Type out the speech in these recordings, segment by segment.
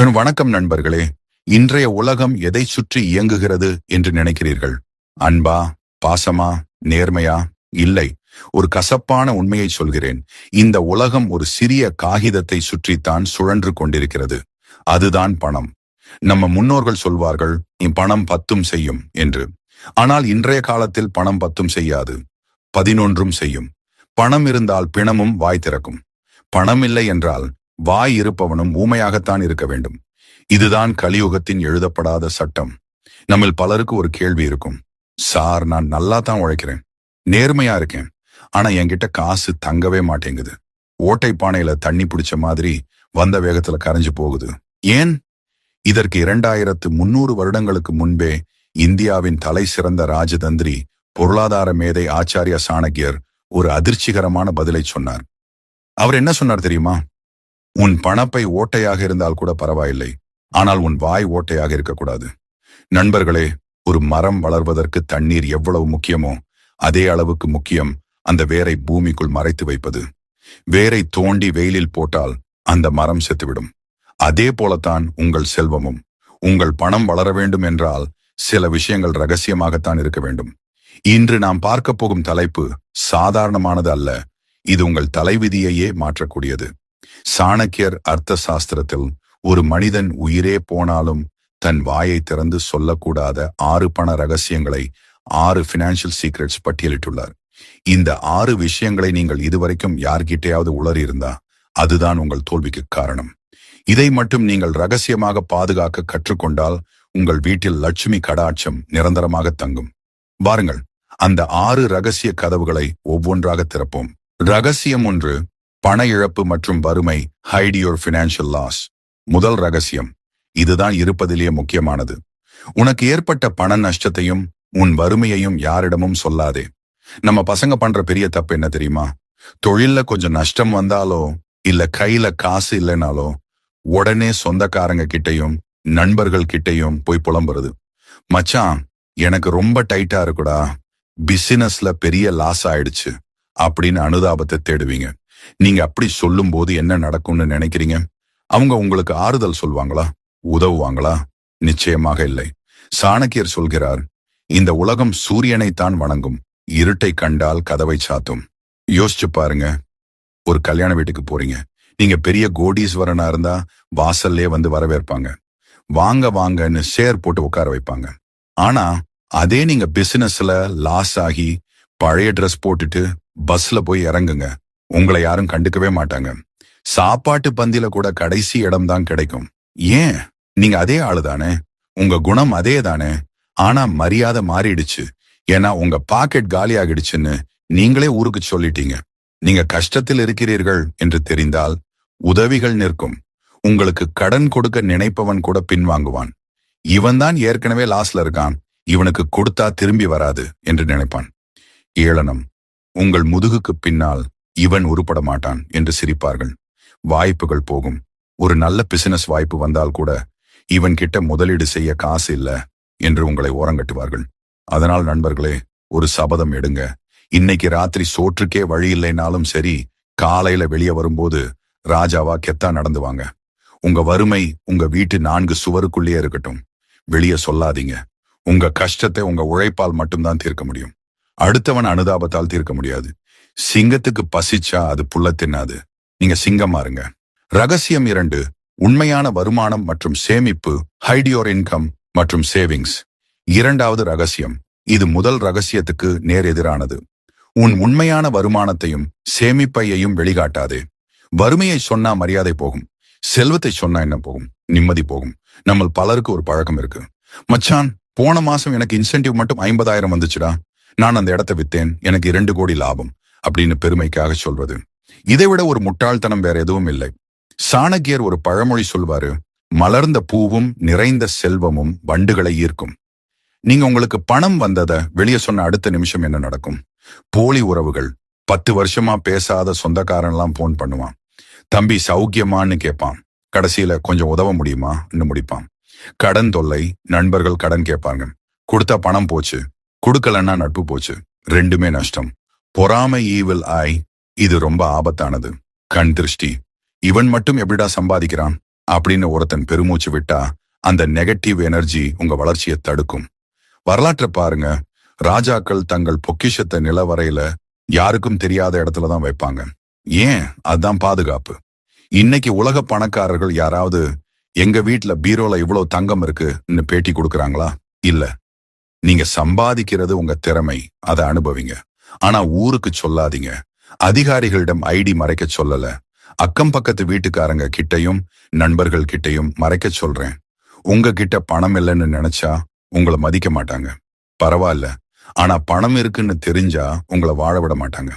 என் வணக்கம் நண்பர்களே இன்றைய உலகம் எதை சுற்றி இயங்குகிறது என்று நினைக்கிறீர்கள்? அன்பா பாசமா நேர்மையா? இல்லை ஒரு கசப்பான உண்மையை சொல்கிறேன். இந்த உலகம் ஒரு சிறிய காகிதத்தை சுற்றித்தான் சுழன்று கொண்டிருக்கிறது. அதுதான் பணம். நம்ம முன்னோர்கள் சொல்வார்கள் பணம் பத்தும் செய்யும் என்று. ஆனால் இன்றைய காலத்தில் பணம் பத்தும் செய்யாது பதினொன்றும் செய்யும். பணம் இருந்தால் பிணமும் வாய் திறக்கும். பணம் இல்லை என்றால் வாய் இருப்பவனும் ஊமையாகத்தான் இருக்க வேண்டும். இதுதான் கலியுகத்தின் எழுதப்படாத சட்டம். நம்மில் பலருக்கு ஒரு கேள்வி இருக்கும். சார் நான் நல்லா தான் உழைக்கிறேன். நேர்மையா இருக்கேன். ஆனா என்கிட்ட காசு தங்கவே மாட்டேங்குது. ஓட்டை பானையில தண்ணி பிடிச்ச மாதிரி வந்த வேகத்துல கரைஞ்சு போகுது. ஏன்? இதற்கு இரண்டாயிரத்து முன்னூறு வருடங்களுக்கு முன்பே இந்தியாவின் தலை சிறந்த ராஜதந்திரி பொருளாதார மேதை ஆச்சாரிய சாணக்கியர் ஒரு அதிர்ச்சிகரமான பதிலை சொன்னார். அவர் என்ன சொன்னார் தெரியுமா? உன் பணப்பை ஓட்டையாக இருந்தால் கூட பரவாயில்லை. ஆனால் உன் வாய் ஓட்டையாக இருக்கக்கூடாது. நண்பர்களே ஒரு மரம் வளர்வதற்கு தண்ணீர் எவ்வளவு முக்கியமோ அதே அளவுக்கு முக்கியம் அந்த வேரை பூமிக்குள் மறைத்து வைப்பது. வேரை தோண்டி வெயிலில் போட்டால் அந்த மரம் செத்துவிடும். அதே போலத்தான் உங்கள் செல்வமும். உங்கள் பணம் வளர வேண்டும் என்றால் சில விஷயங்கள் ரகசியமாகத்தான் இருக்க வேண்டும். இன்று நாம் பார்க்க போகும் தலைப்பு சாதாரணமானது அல்ல. இது உங்கள் தலைவிதியையே மாற்றக்கூடியது. சாணக்கியர் அர்த்த சாஸ்திரத்தில் ஒரு மனிதன் உயிரே போனாலும் தன் வாயை திறந்து சொல்லக்கூடாத ஆறு பண ரகசியங்களை ஆறு பினான்சியல் சீக்ரெட்ஸ் பட்டியலிட்டுள்ளார். இந்த ஆறு விஷயங்களை நீங்கள் இதுவரைக்கும் யார்கிட்டையாவது உளறி இருந்தா அதுதான் உங்கள் தோல்விக்கு காரணம். இதை மட்டும் நீங்கள் ரகசியமாக பாதுகாக்க கற்றுக்கொண்டால் உங்கள் வீட்டில் லட்சுமி கடாட்சம் நிரந்தரமாக தங்கும். பாருங்கள் அந்த ஆறு ரகசிய கதவுகளை ஒவ்வொன்றாக திறப்போம். ரகசியம் ஒன்று பண இழப்பு மற்றும் வறுமை ஹைடியோர் ஃபினான்ஷியல் லாஸ் முதல் ரகசியம் இதுதான் இருப்பதிலேயே முக்கியமானது. உனக்கு ஏற்பட்ட பண நஷ்டத்தையும் உன் வறுமையையும் யாரிடமும் சொல்லாதே. நம்ம பசங்க பண்ற பெரிய தப்பு என்ன தெரியுமா? தொழில்ல கொஞ்சம் நஷ்டம் வந்தாலோ இல்ல கையில காசு இல்லைனாலோ உடனே சொந்தக்காரங்க கிட்டையும் நண்பர்கள் கிட்டையும் போய் புலம்புறது. மச்சான் எனக்கு ரொம்ப டைட்டா இருக்குடா. பிசினஸ்ல பெரிய லாஸ் ஆயிடுச்சு. அப்படின்னு அனுதாபத்தை தேடுவீங்க. நீங்க அப்படி சொல்லும் போது என்ன நடக்கும்னு நினைக்கிறீங்க? அவங்க உங்களுக்கு ஆறுதல் சொல்வாங்களா? உதவுவாங்களா? நிச்சயமாக இல்லை. சாணக்கியர் சொல்கிறார் இந்த உலகம் சூரியனைத்தான் வணங்கும். இருட்டை கண்டால் கதவை சாத்தும். யோசிச்சு பாருங்க. ஒரு கல்யாண வீட்டுக்கு போறீங்க. நீங்க பெரிய கோடீஸ்வரனா இருந்தா வாசல்லே வந்து வரவேற்பாங்க. வாங்க வாங்கன்னு ஷேர் போட்டு உட்கார வைப்பாங்க. ஆனா அதே நீங்க பிசினஸ்ல லாஸ் ஆகி பழைய ட்ரெஸ் போட்டுட்டு பஸ்ல போய் இறங்குங்க. உங்களை யாரும் கண்டுக்கவே மாட்டாங்க. சாப்பாட்டு பந்தில கூட கடைசி இடம் தான் கிடைக்கும். ஏன்? நீங்க அதே ஆளுதானே? உங்க குணம் அதே தானே ஆனா மரியாதை மாறிடுச்சு. ஏன்னா உங்க பாக்கெட் காலி ஆகிடுச்சுன்னு நீங்களே ஊருக்கு சொல்லிட்டீங்க. நீங்க கஷ்டத்தில் இருக்கிறீர்கள் என்று தெரிந்தால் உதவிகள் நிற்கும். உங்களுக்கு கடன் கொடுக்க நினைப்பவன் கூட பின்வாங்குவான். இவன் தான் ஏற்கனவே லாஸ்ல இருக்கான். இவனுக்கு கொடுத்தா திரும்பி வராது என்று நினைப்பான். ஏளனம். உங்கள் முதுகுக்கு பின்னால் இவன் உருப்பட மாட்டான் என்று சிரிப்பார்கள். வாய்ப்புகள் போகும். ஒரு நல்ல பிசினஸ் வாய்ப்பு வந்தால் கூட இவன் கிட்ட முதலீடு செய்ய காசு இல்ல என்று உங்களை ஓரங்கட்டுவார்கள். அதனால் நண்பர்களே ஒரு சபதம் எடுங்க. இன்னைக்கு ராத்திரி சோற்றுக்கே வழி இல்லைனாலும் சரி காலையில வெளியே வரும்போது ராஜாவா கெத்தா நடந்து வாங்க. உங்க வறுமை உங்க வீட்டு நான்கு சுவருக்குள்ளேயே இருக்கட்டும். வெளியே சொல்லாதீங்க. உங்க கஷ்டத்தை உங்க உழைப்பால் மட்டும்தான் தீர்க்க முடியும். அடுத்தவன் அனுதாபத்தால் தீர்க்க முடியாது. சிங்கத்துக்கு பசிச்சா அது புல்ல தின்னாது. நீங்க சிங்கமா இருங்க. ரகசியம் இரண்டு உண்மையான வருமானம் மற்றும் சேமிப்பு ஹைடியோர் இன்கம் மற்றும் சேவிங்ஸ் இரண்டாவது ரகசியம் இது முதல் ரகசியத்துக்கு நேர் எதிரானது. உன் உண்மையான வருமானத்தையும் சேமிப்பையையும் வெளிகாட்டாதே. வறுமையை சொன்னா மரியாதை போகும். செல்வத்தை சொன்னா என்ன போகும்? நிம்மதி போகும். நம்ம பலருக்கு ஒரு பழக்கம் இருக்கு. மச்சான் போன மாசம் எனக்கு இன்சென்டிவ் மட்டும் ஐம்பதாயிரம் வந்துச்சுடா. நான் அந்த இடத்த வித்தேன். எனக்கு இரண்டு கோடி லாபம். அப்படின்னு பெருமைக்காக சொல்வது. இதை விட ஒரு முட்டாள்தனம் வேற எதுவும் இல்லை. சாணக்கியர் ஒரு பழமொழி சொல்வாரு மலர்ந்த பூவும் நிறைந்த செல்வமும் வண்டுகளை ஈர்க்கும். நீங்க உங்களுக்கு பணம் வந்ததை வெளியே சொன்ன அடுத்த நிமிஷம் என்ன நடக்கும்? போலி உறவுகள். பத்து வருஷமா பேசாத சொந்தக்காரன்லாம் போன் பண்ணுவான். தம்பி சௌக்கியமான்னு கேட்பான் கடைசியில கொஞ்சம் உதவ முடியுமான்னு முடிப்பான். கடன் தொல்லை நண்பர்கள் கடன் கேட்பாங்க. கொடுத்தா பணம் போச்சு. கொடுக்கலன்னா நட்பு போச்சு. ரெண்டுமே நஷ்டம். பொறாமை ஈவில் ஆய் இது ரொம்ப ஆபத்தானது. கண் திருஷ்டி. இவன் மட்டும் எப்படிடா சம்பாதிக்கிறான்? அப்படின்னு ஒருத்தன் பெருமூச்சு விட்டா அந்த நெகட்டிவ் எனர்ஜி உங்க வளர்ச்சியை தடுக்கும். வரலாற்றை பாருங்க. ராஜாக்கள் தங்கள் பொக்கிஷத்தை நிலவரையில யாருக்கும் தெரியாத இடத்துல தான் வைப்பாங்க. ஏன்? அதுதான் பாதுகாப்பு. இன்னைக்கு உலக பணக்காரர்கள் யாராவது எங்க வீட்டுல பீரோல இவ்வளவு தங்கம் இருக்குன்னு பேட்டி கொடுக்கறாங்களா? இல்ல. நீங்க சம்பாதிக்கிறது உங்க திறமை. அதை அனுபவிங்க. ஆனா ஊருக்கு சொல்லாதீங்க. அதிகாரிகளிடம் ஐடி மறைக்க சொல்லல. அக்கம் பக்கத்து வீட்டுக்காரங்க கிட்டையும் நண்பர்கள் கிட்டையும் மறைக்க சொல்றேன். உங்ககிட்ட பணம் இல்லைன்னு நினைச்சா உங்களை மதிக்க மாட்டாங்க. பரவாயில்ல. ஆனா பணம் இருக்குன்னு தெரிஞ்சா உங்களை வாழ விட மாட்டாங்க.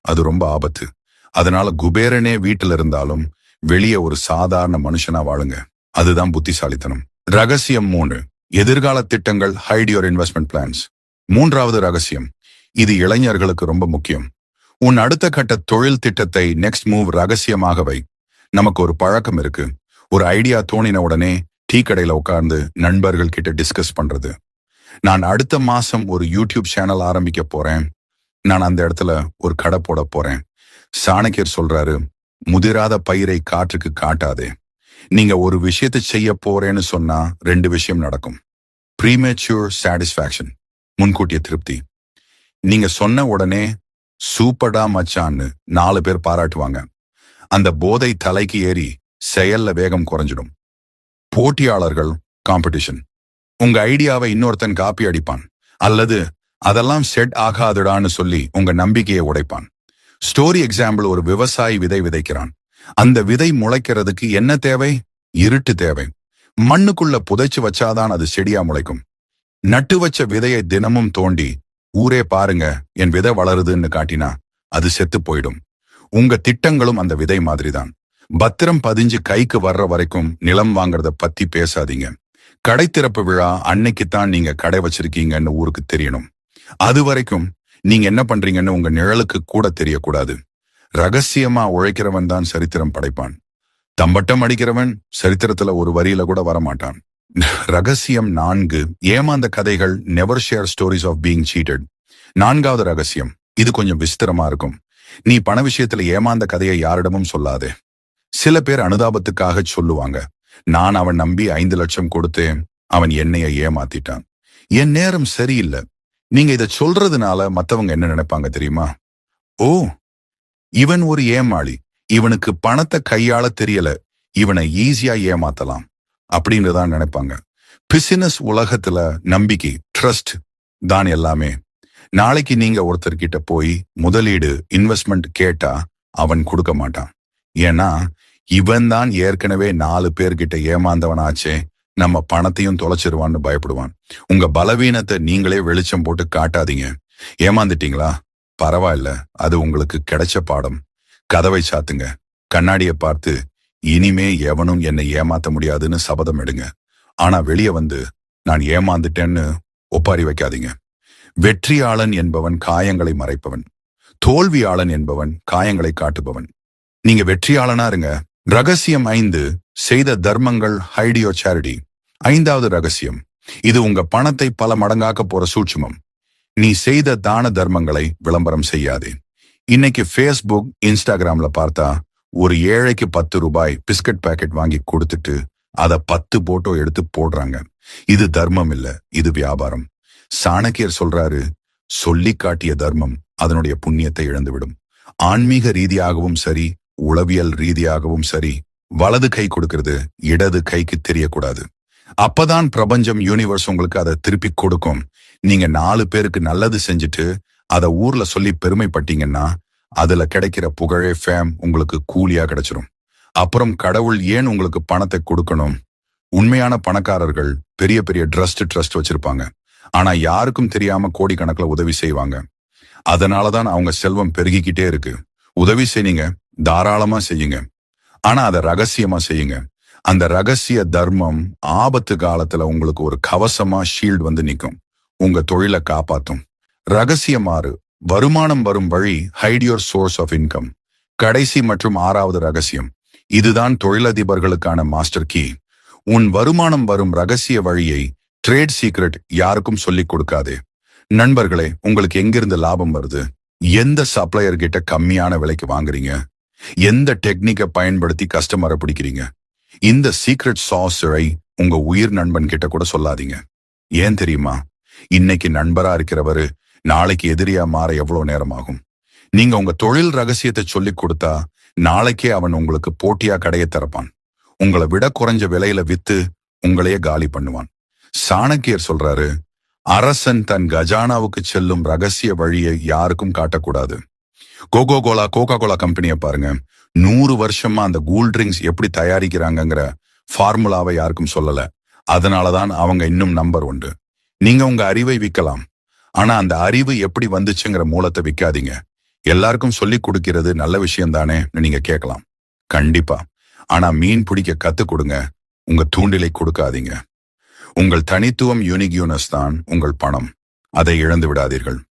அது ரொம்ப ஆபத்து. அதனால குபேரனே வீட்டில் இருந்தாலும் வெளியே ஒரு சாதாரண மனுஷனா வாழுங்க. அதுதான் புத்திசாலித்தனம். ரகசியம் மூணு. எதிர்கால திட்டங்கள் ஹைட் யுவர் இன்வெஸ்ட்மெண்ட் பிளான்ஸ் மூன்றாவது ரகசியம். இது இளைஞர்களுக்கு ரொம்ப முக்கியம். உன் அடுத்த கட்ட தொழில் திட்டத்தை நெக்ஸ்ட் மூவ் ரகசியமாக வை. நமக்கு ஒரு பழக்கம் இருக்கு. ஒரு ஐடியா தோணின உடனே டீ கடையில உட்கார்ந்து நண்பர்கள் கிட்ட டிஸ்கஸ் பண்றது. நான் அடுத்த மாசம் ஒரு யூடியூப் சேனல் ஆரம்பிக்க போறேன். நான் அந்த இடத்துல ஒரு கடை போட போறேன். சாணக்கியர் சொல்றாரு முதிராத பயிரை காற்றுக்கு காட்டாதே. நீங்க ஒரு விஷயத்தை செய்ய போறேன்னு சொன்னா ரெண்டு விஷயம் நடக்கும். ப்ரீமேச்சூர் சாட்டிஸ்ஃபேக்ஷன் முன்கூட்டிய திருப்தி. நீங்க சொன்ன உடனே சூப்பர்டா மச்சான்னு நாலு பேர் பாராட்டுவாங்க. அந்த போதை தலைக்கு ஏறி செயல்ல வேகம் குறைஞ்சிடும். போட்டியாளர்கள் காம்படிஷன் உங்க ஐடியாவை இன்னொருத்தன் காப்பி அடிப்பான். அல்லது அதெல்லாம் செட் ஆகாதுடான்னு சொல்லி உங்க நம்பிக்கையை உடைப்பான். ஸ்டோரி எக்ஸாம்பிள் ஒரு விவசாயி விதை விதைக்கிறான். அந்த விதை முளைக்கிறதுக்கு என்ன தேவை? இருட்டு தேவை. மண்ணுக்குள்ள புதைச்சு வச்சாதான் அது செடியா முளைக்கும். நட்டு வச்ச விதையை தினமும் தோண்டி ஊரே பாருங்க என் விதை வளருதுன்னு காட்டினா அது செத்து போயிடும். உங்க திட்டங்களும் அந்த விதை மாதிரிதான். பத்திரம் பதிஞ்சு கைக்கு வர்ற வரைக்கும் நிலம் வாங்குறத பத்தி பேசாதீங்க. கடை திறப்பு விழா அன்னைக்குத்தான் நீங்க கடை வச்சிருக்கீங்கன்னு ஊருக்கு தெரியணும். அது வரைக்கும் நீங்க என்ன பண்றீங்கன்னு உங்க நிழலுக்கு கூட தெரியக்கூடாது. ரகசியமா உழைக்கிறவன் தான் சரித்திரம் படைப்பான். தம்பட்டம் அடிக்கிறவன் சரித்திரத்துல ஒரு வரியில கூட வரமாட்டான். ரகசியம் நான்கு. ஏமாந்த கதைகள் never share stories of being cheated நான்காவது ரகசியம் இது கொஞ்சம் விஸ்திரமா இருக்கும். நீ பண விஷயத்துல ஏமாந்த கதையை யாரிடமும் சொல்லாதே. சில பேர் அனுதாபத்துக்காக சொல்லுவாங்க. நான் அவன் நம்பி ஐந்து லட்சம் கொடுத்தேன். அவன் என்னைய ஏமாத்திட்டான். என் நேரம் சரியில்லை. நீங்க இத சொல்றதுனால மத்தவங்க என்ன நினைப்பாங்க தெரியுமா? ஓ இவன் ஒரு ஏமாளி. இவனுக்கு பணத்தை கையாள தெரியல. இவனை ஈஸியா ஏமாத்தலாம். அப்படின்னு தான் நினைப்பாங்க. பிசினஸ் உலகத்துல நம்பிக்கை ட்ரஸ்ட் தான் எல்லாமே. நாளைக்கு நீங்க ஒருத்தர்கிட்ட போய் முதலீடு இன்வெஸ்ட்மெண்ட் கேட்டா அவன் கொடுக்க மாட்டான். ஏன்னா இவன் தான் ஏற்கனவே நாலு பேர்கிட்ட ஏமாந்தவனாச்சே நம்ம பணத்தையும் தொலைச்சிருவான்னு பயப்படுவான். உங்க பலவீனத்தை நீங்களே வெளிச்சம் போட்டு காட்டாதீங்க. ஏமாந்துட்டீங்களா? பரவாயில்ல அது உங்களுக்கு கிடைச்ச பாடம். கதவை சாத்துங்க. கண்ணாடியை பார்த்து இனிமே எவனும் என்னை ஏமாத்த முடியாதுன்னு சபதம் எடுங்க. ஆனா வெளியே வந்து நான் ஏமாந்துட்டேன்னு ஒப்பாரி வைக்காதீங்க. வெற்றியாளன் என்பவன் காயங்களை மறைப்பவன். தோல்வியாளன் என்பவன் காயங்களை காட்டுபவன். நீங்க வெற்றியாளனா இருங்க. ரகசியம் ஐந்து செய்த தர்மங்கள் ஹைடியோ சேரிட்டி. ஐந்தாவது ரகசியம் இது உங்க பணத்தை பல மடங்காக்க போற சூட்சுமம். நீ செய்த தான தர்மங்களை விளம்பரம் செய்யாதே. இன்னைக்கு ஃபேஸ்புக் இன்ஸ்டாகிராம்ல பார்த்தா ஒரு ஏழைக்கு பத்து ரூபாய் பிஸ்கட் பாக்கெட் வாங்கி கொடுத்துட்டு அத பத்து போட்டோ எடுத்து போடுறாங்க. இது தர்மம் இல்ல இது வியாபாரம். சாணக்கியர் சொல்றாரு சொல்லி காட்டிய தர்மம் அதனுடைய புண்ணியத்தை இழந்துவிடும். ஆன்மீக ரீதியாகவும் சரி உளவியல் ரீதியாகவும் சரி வலது கை கொடுக்கிறது இடது கைக்கு தெரியக்கூடாது. அப்பதான் பிரபஞ்சம் யூனிவர்ஸ் உங்களுக்கு அதை திருப்பி கொடுக்கும். நீங்க நாலு பேருக்கு நல்லது செஞ்சுட்டு அத ஊர்ல சொல்லி பெருமைப்பட்டீங்கன்னா அதுல கிடைக்கிற புகழே ஃபேம் உங்களுக்கு கூலியா கிடைச்சிரும். அப்புறம் கடவுள் ஏன் உங்களுக்கு பணத்தை கொடுக்கணும்? உண்மையான பணக்காரர்கள் பெரிய பெரிய ட்ரஸ்ட் ட்ரஸ்ட் வச்சிருப்பாங்க. ஆனா யாருக்கும் தெரியாம கோடிக்கணக்கில் உதவி செய்வாங்க. அதனாலதான் அவங்க செல்வம் பெருகிக்கிட்டே இருக்கு. உதவி செய்யுங்க தாராளமா செய்யுங்க. ஆனா அதை ரகசியமா செய்யுங்க. அந்த ரகசிய தர்மம் ஆபத்து காலத்துல உங்களுக்கு ஒரு கவசமா ஷீல்டு வந்து நிக்கும். உங்க தொழிலை காப்பாத்தும். ரகசியமாறு வருமானம் வரும் வழி hide your source of income கடைசி மற்றும் ஆறாவது ரகசியம். இதுதான் தொழிலதிபர்களுக்கான மாஸ்டர் கீ உன் வருமானம் வரும் ரகசிய வழியை ட்ரேட் சீக்ரெட் யாருக்கும் சொல்லிக் கொடுக்காதே. நண்பர்களே உங்களுக்கு எங்கிருந்து லாபம் வருது? எந்த சப்ளையர் கிட்ட கம்மியான விலைக்கு வாங்குறீங்க? எந்த டெக்னிக்கை பயன்படுத்தி கஸ்டமரை பிடிக்கிறீங்க? இந்த சீக்ரெட் சாஸரை உங்க உயிர் நண்பன் கிட்ட கூட சொல்லாதீங்க. ஏன் தெரியுமா? இன்னைக்கு நண்பரா இருக்கிறவரு நாளைக்கு எதிரியா மாற எவ்வளவு நேரம் ஆகும் நீங்க உங்க தொழில் ரகசியத்தை சொல்லிக் கொடுத்தா நாளைக்கே அவன் உங்களுக்கு போட்டியா கடையை திறப்பான். உங்களை விட குறைஞ்ச விலையில வித்து உங்களையே காலி பண்ணுவான். சாணக்கியர் சொல்றாரு அரசன் தன் கஜானாவுக்கு செல்லும் ரகசிய வழியை யாருக்கும் காட்டக்கூடாது. கோகோ கோலா கோகா கோலா கம்பெனியை பாருங்க. நூறு வருஷமா அந்த கூல் ட்ரிங்க்ஸ் எப்படி தயாரிக்கிறாங்கங்கிற ஃபார்முலாவை யாருக்கும் சொல்லல. அதனாலதான் அவங்க இன்னும் நம்பர் உண்டு நீங்க உங்க அறிவை விற்கலாம். ஆனா அந்த அறிவு எப்படி வந்துச்சுங்கிற மூலத்தை விற்காதீங்க எல்லாருக்கும் சொல்லி கொடுக்கிறது நல்ல விஷயம் தானே நீங்க கேட்கலாம். கண்டிப்பா. ஆனா மீன் பிடிக்க கத்து கொடுங்க. உங்க தூண்டிலை கொடுக்காதீங்க. உங்கள் தனித்துவம் யூனிக் யூனஸ் தான் உங்கள் பணம். அதை இழந்து விடாதீர்கள்.